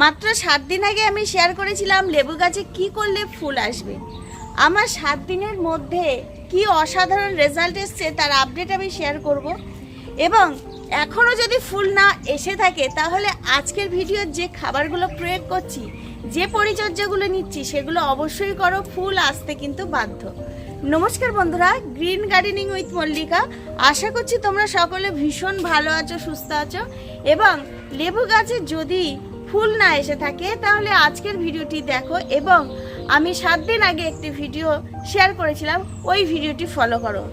মাত্র সাত দিন আগে আমি শেয়ার করেছিলাম লেবু গাছে কি করলে ফুল আসবে। আমার সাত দিনের মধ্যে কি অসাধারণ রেজাল্ট এসছে তার আপডেট আমি শেয়ার করব। এবং এখনও যদি ফুল না এসে থাকে, তাহলে আজকের ভিডিওর যে খাবারগুলো প্রয়োগ করছি, যে পরিচর্যাগুলো নিচ্ছি, সেগুলো অবশ্যই করো, ফুল আসতে কিন্তু বাধ্য। নমস্কার বন্ধুরা গ্রিন গার্ডেনিং উইথ মল্লিকা আশা করছি তোমরা সকলে ভীষণ ভালো আছো, সুস্থ আছো। এবং লেবু গাছে যদি ফুল না এসে থাকে, তাহলে আজকের ভিডিওটি দেখো এবং আমি সাত দিন আগে একটি ভিডিও শেয়ার করেছিলাম, ওই ভিডিওটি ফলো করো।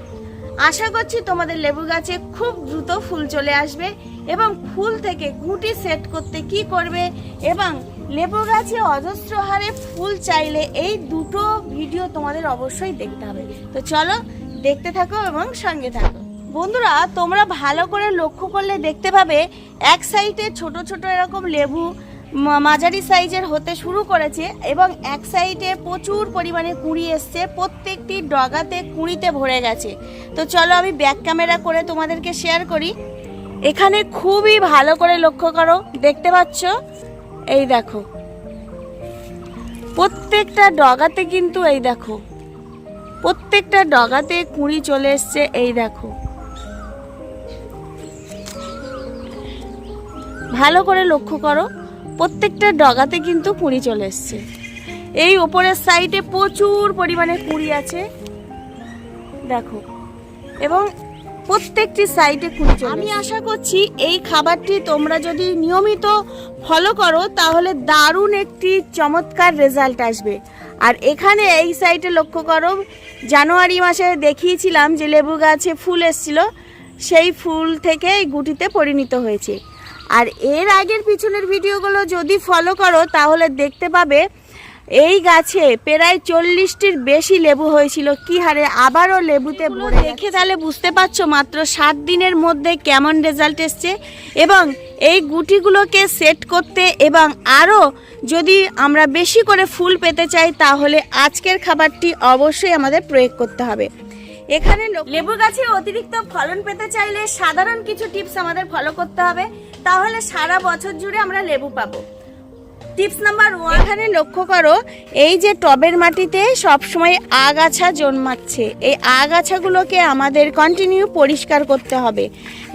আশা করছি তোমাদের লেবু গাছে খুব দ্রুত ফুল চলে আসবে এবং ফুল থেকে গুটি সেট করতে কি করবে এবং লেবু গাছে অজস্র হারে ফুল চাইলে এই দুটো ভিডিও তোমাদের অবশ্যই দেখতে হবে। তো চলো দেখতে থাকো এবং সঙ্গে থাকো। বন্ধুরা, তোমরা ভালো করে লক্ষ্য করলে দেখতে পাবে এক সাইডে ছোট ছোট এরকম লেবু মাঝারি সাইজের হতে শুরু করেছে এবং এক সাইডে প্রচুর পরিমাণে কুঁড়ি এসছে। প্রত্যেকটি ডগাতে কুঁড়িতে ভরে গেছে। তো চলো আমি ব্যাক ক্যামেরা করে তোমাদেরকে শেয়ার করি। এখানে খুবই ভালো করে লক্ষ্য করো। দেখতে পাচ্ছ? এই দেখো। প্রত্যেকটা ডগাতে কিন্তু এই দেখো। প্রত্যেকটা ডগাতে কুঁড়ি চলে এসছে, এই দেখো। ভালো করে লক্ষ্য করো। প্রত্যেকটা ডগাতে কিন্তু কুঁড়ি চলে এসছে। এই ওপরের সাইডে প্রচুর পরিমাণে কুঁড়ি আছে। দেখো এবং প্রত্যেকটি সাইডে কুঁড়ি চলে আমি আশা করছি এই খাবারটি তোমরা যদি নিয়মিত ফলো করো তাহলে দারুণ একটি চমৎকার রেজাল্ট আসবে। আর এখানে এই সাইডে লক্ষ্য করো জানুয়ারি মাসে দেখিয়েছিলাম যে লেবু গাছে ফুল এসছিল সেই ফুল থেকে এই গুটিতে পরিণত হয়েছে। আর এর আগের পিছনের ভিডিওগুলো যদি ফলো করো তাহলে দেখতে পাবে এই গাছে প্রায় চল্লিশটির বেশি লেবু হয়েছিল। কি হারে আবারও লেবুতে ভরে দেখে তাহলে বুঝতে পারছ মাত্র সাত দিনের মধ্যে কেমন রেজাল্ট এসছে এবং এই গুটিগুলোকে সেট করতে এবং আরও যদি আমরা বেশি করে ফুল পেতে চাই তাহলে আজকের খাবারটি অবশ্যই আমাদের প্রয়োগ করতে হবে। এখানে লেবু গাছে অতিরিক্ত ফলন পেতে চাইলে সাধারণ কিছু টিপস আমাদের ফলো করতে হবে। তাহলে সারা বছর জুড়ে আমরা লেবু পাবো। টিপস নাম্বার ওয়ান এখানে লক্ষ্য করো এই যে টবের মাটিতে সবসময় আগাছা জন্মাচ্ছে। এই আগাছাগুলোকে আমাদের কন্টিনিউ পরিষ্কার করতে হবে।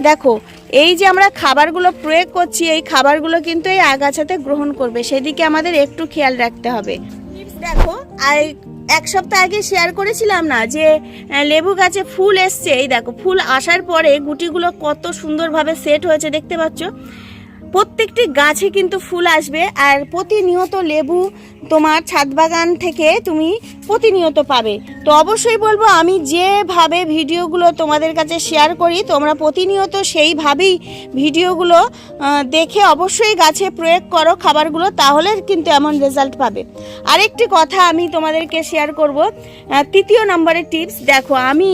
দেখো এই যে আমরা খাবারগুলো প্রয়োগ করছি এই খাবারগুলো কিন্তু এই আগাছাতে গ্রহণ করবে। সেদিকে আমাদের একটু খেয়াল রাখতে হবে। টিপস দেখো আর এক সপ্তাহ আগে শেয়ার করেছিলাম না যে লেবু গাছে ফুল এসছে। এই দেখো, ফুল আসার পরে গুটিগুলো কত সুন্দরভাবে সেট হয়েছে, দেখতে পাচ্ছ? প্রত্যেকটি গাছে কিন্তু ফুল আসবে, আর প্রতিনিয়ত লেবু তোমার ছাদ বাগান থেকে তুমি প্রতিনিয়ত পাবে। তো অবশ্যই বলব, আমি যেভাবে ভিডিওগুলো তোমাদের কাছে শেয়ার করি, তোমরা প্রতিনিয়ত সেইভাবেই ভিডিওগুলো দেখে অবশ্যই গাছে প্রয়োগ করো খাবারগুলো, তাহলে কিন্তু এমন রেজাল্ট পাবে। আরেকটি কথা আমি তোমাদেরকে শেয়ার করব তৃতীয় নম্বরের টিপস দেখো, আমি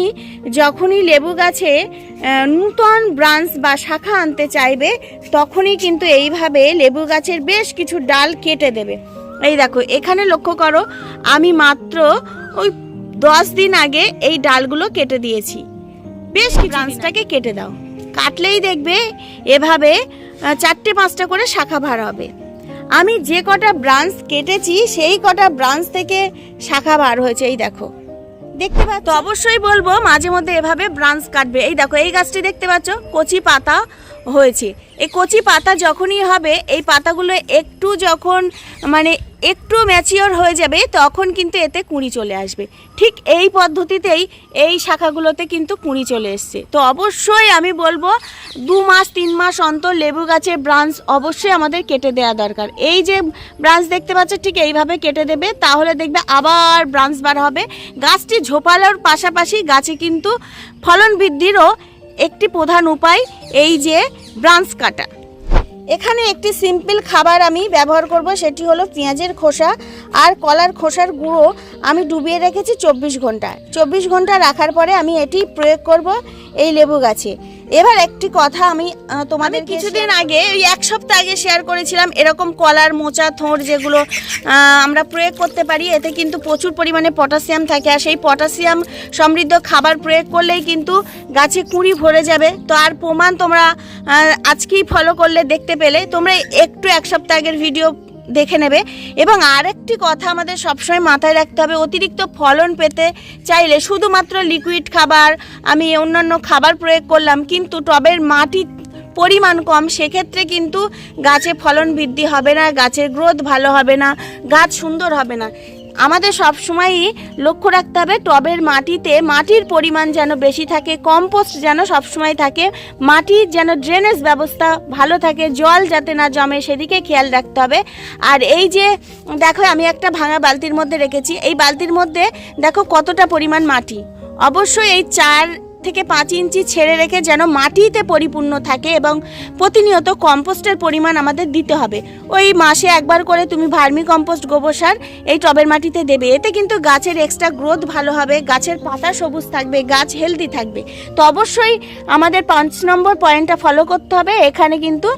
যখনই লেবু গাছে নূতন ব্রাঞ্চ বা শাখা আনতে চাইবে, তখনই কিন্তু এইভাবে লেবু গাছের বেশ কিছু ডাল কেটে দেবে। এই দেখো, এখানে লক্ষ্য করো, আমি মাত্র ওই দশ দিন আগে এই ডালগুলো কেটে দিয়েছি। বেশ কিছু ব্রাঞ্চটাকে কেটে দাও। কাটলেই দেখবে এভাবে চারটে পাঁচটা করে শাখা ভার হবে। আমি যে কটা ব্রাঞ্চ কেটেছি, সেই কটা ব্রাঞ্চ থেকে শাখা বার হয়েছে, এই দেখো। দেখতে পাচ্ছ? তো অবশ্যই বলব, মাঝে মধ্যে এভাবে ব্রাঞ্চ কাটবে। এই দেখো, এই গাছটি দেখতে পাচ্ছ, কচি পাতা হয়েছে। এই কচি পাতা যখনই হবে, এই পাতাগুলো একটু যখন মানে একটু ম্যাচিওর হয়ে যাবে, তখন কিন্তু এতে কুঁড়ি চলে আসবে। ঠিক এই পদ্ধতিতেই এই শাখাগুলোতে কিন্তু কুঁড়ি চলে এসছে। তো অবশ্যই আমি বলব, দু মাস, তিন মাস অন্তর লেবু গাছের ব্রাঞ্চ অবশ্যই আমাদের কেটে দেওয়া দরকার। এই যে ব্রাঞ্চ দেখতে পাচ্ছ, ঠিক এইভাবে কেটে দেবে, তাহলে দেখবে আবার ব্রাঞ্চ বার হবে। গাছটি ঝোপালোর পাশাপাশি গাছে কিন্তু ফলন বৃদ্ধিরও একটি প্রধান উপায়, এই যে ব্রাঞ্চ কাটা। এখানে একটি সিম্পল খাবার আমি ব্যবহার করব, সেটি হলো পেঁয়াজের খোসা আর কলার খোসার গুঁড়ো আমি ডুবিয়ে রেখেছি চব্বিশ ঘণ্টা। চব্বিশ ঘণ্টা রাখার পরে আমি এটি প্রয়োগ করব এই লেবু গাছে। এবার একটি কথা আমি তোমাদের কিছুদিন আগে ওই এক সপ্তাহ আগে শেয়ার করেছিলাম এরকম কলার মোচা থোঁড় যেগুলো আমরা প্রয়োগ করতে পারি এতে কিন্তু প্রচুর পরিমাণে পটাশিয়াম থাকে। আর সেই পটাশিয়াম সমৃদ্ধ খাবার প্রয়োগ করলেই কিন্তু গাছে কুঁড়ি ভরে যাবে। তো আর প্রমাণ তোমরা আজকেই ফলো করলে দেখতে পেলে। তোমরা একটু এক সপ্তাহ আগের ভিডিও দেখে নেবে। এবং আরেকটি কথা আমাদের সবসময় মাথায় রাখতে হবে, অতিরিক্ত ফলন পেতে চাইলে শুধুমাত্র লিকুইড খাবার, আমি অন্যান্য খাবার প্রয়োগ করলাম, কিন্তু টবের মাটি পরিমাণ কম, সেক্ষেত্রে কিন্তু গাছে ফলন বৃদ্ধি হবে না, গাছের গ্রোথ ভালো হবে না, গাছ সুন্দর হবে না। আমাদের সব সময়ই লক্ষ্য রাখতে হবে, টবের মাটিতে মাটির পরিমাণ যেন বেশি থাকে কম্পোস্ট যেন সব সময় থাকে, মাটির যেন ড্রেনেজ ব্যবস্থা ভালো থাকে, জল যাতে না জমে সেদিকে খেয়াল রাখতে হবে। আর এই যে, দেখো আমি একটা ভাঙা বালতির মধ্যে রেখেছি, এই বালতির মধ্যে দেখো কতটা পরিমাণ মাটি। অবশ্যই এই চার থেকে পাঁচ ইঞ্চি ছেড়ে রেখে যেন মাটিতে পরিপূর্ণ থাকে এবং প্রতিনিয়ত কম্পোস্টের পরিমাণ আমাদের দিতে হবে। ওই মাসে একবার করে তুমি ভার্মি কম্পোস্ট গোবর সার এই টবের মাটিতে দেবে। এতে কিন্তু গাছের এক্সট্রা গ্রোথ ভালো হবে, গাছের পাতা সবুজ থাকবে, গাছ হেলদি থাকবে। তো অবশ্যই আমাদের পাঁচ নম্বর পয়েন্টটা ফলো করতে হবে। এখানে কিন্তু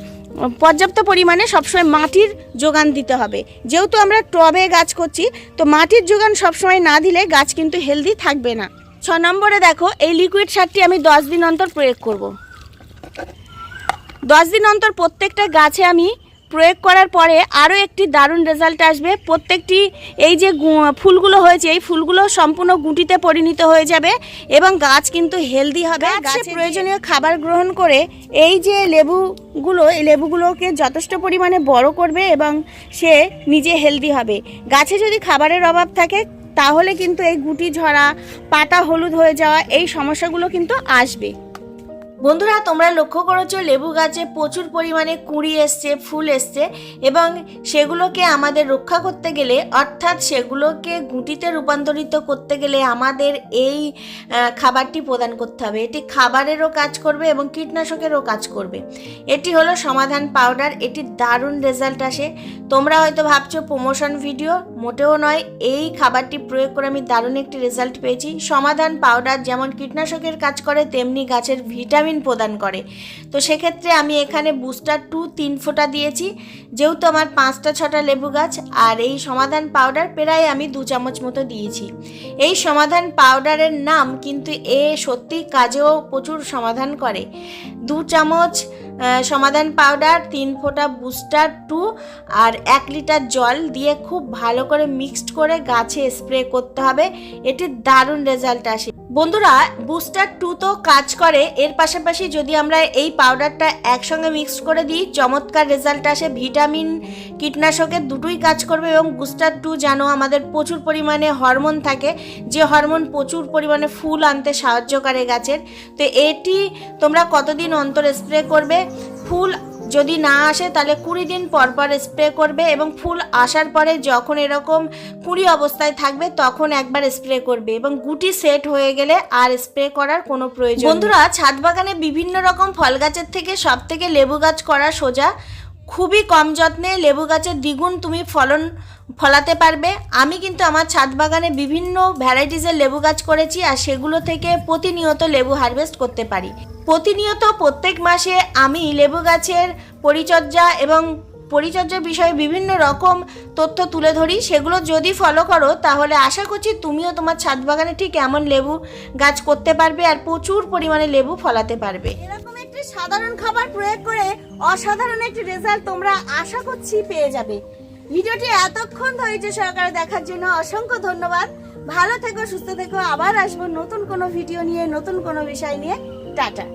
পর্যাপ্ত পরিমাণে সবসময় মাটির যোগান দিতে হবে। যেহেতু আমরা টবে গাছ করছি, তো মাটির যোগান সবসময় না দিলে গাছ কিন্তু হেলদি থাকবে না। ছ নম্বরে দেখো এই লিকুইড সারটি আমি দশ দিন অন্তর প্রয়োগ করব। দশ দিন অন্তর প্রত্যেকটা গাছে আমি প্রয়োগ করার পরে আরও একটি দারুণ রেজাল্ট আসবে। প্রত্যেকটি এই যে ফুলগুলো হয়েছে এই ফুলগুলো সম্পূর্ণ গুটিতে পরিণত হয়ে যাবে এবং গাছ কিন্তু হেলদি হবে। গাছে প্রয়োজনীয় খাবার গ্রহণ করে এই যে লেবুগুলো এই লেবুগুলোকে যথেষ্ট পরিমাণে বড় করবে এবং সে নিজে হেলদি হবে। গাছে যদি খাবারের অভাব থাকে তাহলে কিন্তু এই গুটি ঝরা পাতা হলুদ হয়ে যাওয়া এই সমস্যাগুলো কিন্তু আসবে। বন্ধুরা, তোমরা লক্ষ্য করেছ, লেবু গাছে প্রচুর পরিমাণে কুঁড়ি এসছে, ফুল এসছে, এবং সেগুলোকে আমাদের রক্ষা করতে গেলে, অর্থাৎ সেগুলোকে গুটিতে রূপান্তরিত করতে গেলে আমাদের এই খাবারটি প্রদান করতে হবে। এটি খাবারেরও কাজ করবে এবং কীটনাশকেরও কাজ করবে। এটি হলো সমাধান পাউডার, এটি দারুণ রেজাল্ট আসে। তোমরা হয়তো ভাবছ, প্রমোশন ভিডিও? মোটেও নয়, এই খাবারটি প্রয়োগ করে আমি দারুণ একটি রেজাল্ট পেয়েছি। সমাধান পাউডার যেমন কীটনাশকের কাজ করে, তেমনি গাছের ভিটামিন প্রদান করে। তো সেক্ষেত্রে আমি এখানে বুস্টার টু তিন ফোঁটা দিয়েছি। যেহেতু আমার পাঁচটা ছটা লেবু গাছ আর এই সমাধান পাউডার প্রায় আমি দু চামচ মতো দিয়েছি। এই সমাধান পাউডারের নাম কিন্তু এ সত্যি কাজেও প্রচুর সমাধান করে। দু চামচ সমাধান পাউডার তিন ফোঁটা বুস্টার টু আর এক লিটার জল দিয়ে খুব ভালো করে মিক্সড করে গাছে স্প্রে করতে হবে। এটি দারুণ রেজাল্ট আসে। বন্ধুরা বুস্টার টু তো কাজ করে। এর পাশাপাশি যদি আমরা এই পাউডারটা একসঙ্গে মিক্স করে দিই, চমৎকার রেজাল্ট আসে। ভিটামিন কীটনাশকের দুটোই কাজ করবে এবং বুস্টার টু যেন আমাদের প্রচুর পরিমাণে হরমোন থাকে, যে হরমোন প্রচুর পরিমাণে ফুল আনতে সাহায্য করে গাছের। তো এটি তোমরা কতদিন অন্তর স্প্রে করবে? ফুল যদি না আসে, তাহলে কুড়ি দিন পর পর স্প্রে করবে এবং ফুল আসার পরে যখন এরকম কুড়ি অবস্থায় থাকবে, তখন একবার স্প্রে করবে এবং গুটি সেট হয়ে গেলে আর স্প্রে করার কোনো প্রয়োজন বন্ধুরা, ছাদ বাগানে বিভিন্ন রকম ফল গাছের থেকে সব থেকে লেবু গাছ করা সোজা। খুবই কম যত্নে লেবু গাছের দ্বিগুণ তুমি ফলন ফলাতে পারবে। আমি কিন্তু আমার ছাদ বাগানে বিভিন্ন ভ্যারাইটিসের লেবু গাছ করেছি আর সেগুলো থেকে প্রতিনিয়ত লেবু হারভেস্ট করতে পারি। প্রতিনিয়ত প্রত্যেক মাসে আমি লেবু গাছের পরিচর্যা এবং পরিচর্যার বিষয়ে বিভিন্ন রকম তথ্য তুলে ধরি। সেগুলো যদি ফলো করো, তাহলে আশা করছি তুমিও তোমার ছাদ বাগানে ঠিক এমন লেবু গাছ করতে পারবে আর প্রচুর পরিমাণে লেবু ফলাতে পারবে। এরকম একটি সাধারণ খাবার প্রয়োগ করে অসাধারণ একটি রেজাল্ট তোমরা আশা করছি পেয়ে যাবে। ভিডিওটি এতক্ষণ ধৈর্য সহকারে দেখার জন্য অসংখ্য ধন্যবাদ। ভালো থেকো, সুস্থ থেকো। আবার আসব নতুন কোনো ভিডিও নিয়ে, নতুন কোনো বিষয় নিয়ে। টাটা।